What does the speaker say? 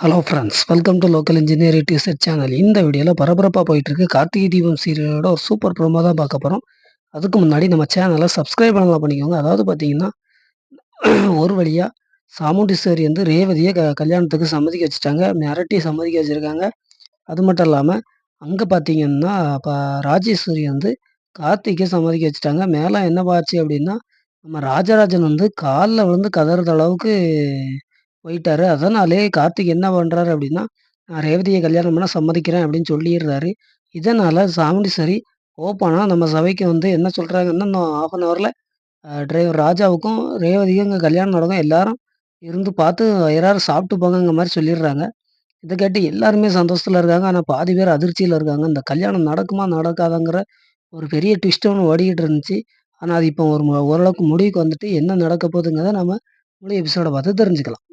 Hello friends welcome to local engineering tutor channel இந்த வீடியோவில் பரபரப்பாக போயிட்டுருக்கு கார்த்திகை தீபம் சீரியலோட ஒரு சூப்பர் ப்ரோமோ தான் பார்க்க போகிறோம் அதுக்கு முன்னாடி நம்ம சேனலை சப்ஸ்கிரைப் பண்ணலாம் பண்ணிக்கோங்க. அதாவது பார்த்தீங்கன்னா ஒரு வழியாக சாமுண்டீஸ்வரி வந்து ரேவதியை க கல்யாணத்துக்கு சம்மதிக்க வச்சுட்டாங்க. மிரட்டி சம்மதிக்க வச்சுருக்காங்க. அது மட்டும் இல்லாமல் அங்கே பார்த்தீங்கன்னா இப்போ ராஜேஸ்வரி வந்து கார்த்திகை சம்மதிக்க வச்சுட்டாங்க. மேலே என்ன பாச்சு அப்படின்னா நம்ம ராஜராஜன் வந்து காலில் விழுந்து கதறது அளவுக்கு போயிட்டாரு. அதனாலே கார்த்திக் என்ன பண்ணுறாரு அப்படின்னா, நான் ரேவதியை கல்யாணம் பண்ண சம்மதிக்கிறேன் அப்படின்னு சொல்லிடுறாரு. இதனால சாமுண்டீஸ்வரி ஓப்பனா நம்ம சபைக்கு வந்து என்ன சொல்கிறாங்கன்னா இன்னும் ஆஃப் அன் ஹவரில் டிரைவர் ராஜாவுக்கும், ரேவதிக்கும் இங்கே கல்யாணம் நடக்கும். எல்லாரும் இருந்து பார்த்து எல்லாரும் சாப்பிட்டு போங்கங்கிற மாதிரி சொல்லிடுறாங்க. இதை கேட்டு எல்லாருமே சந்தோஷத்தில் இருக்காங்க. ஆனால் பாதி பேர் அதிர்ச்சியில் இருக்காங்க. இந்த கல்யாணம் நடக்குமா? நடக்காதங்கிற ஒரு பெரிய ட்விஸ்ட் ஒன்று ஓடிக்கிட்டு இருந்துச்சு. ஆனால் அது இப்போ ஒரு ஓரளவுக்கு முடிவுக்கு வந்துட்டு என்ன நடக்க போகுதுங்கிறத நம்ம முழு எபிசோடை பார்த்து தெரிஞ்சுக்கலாம்.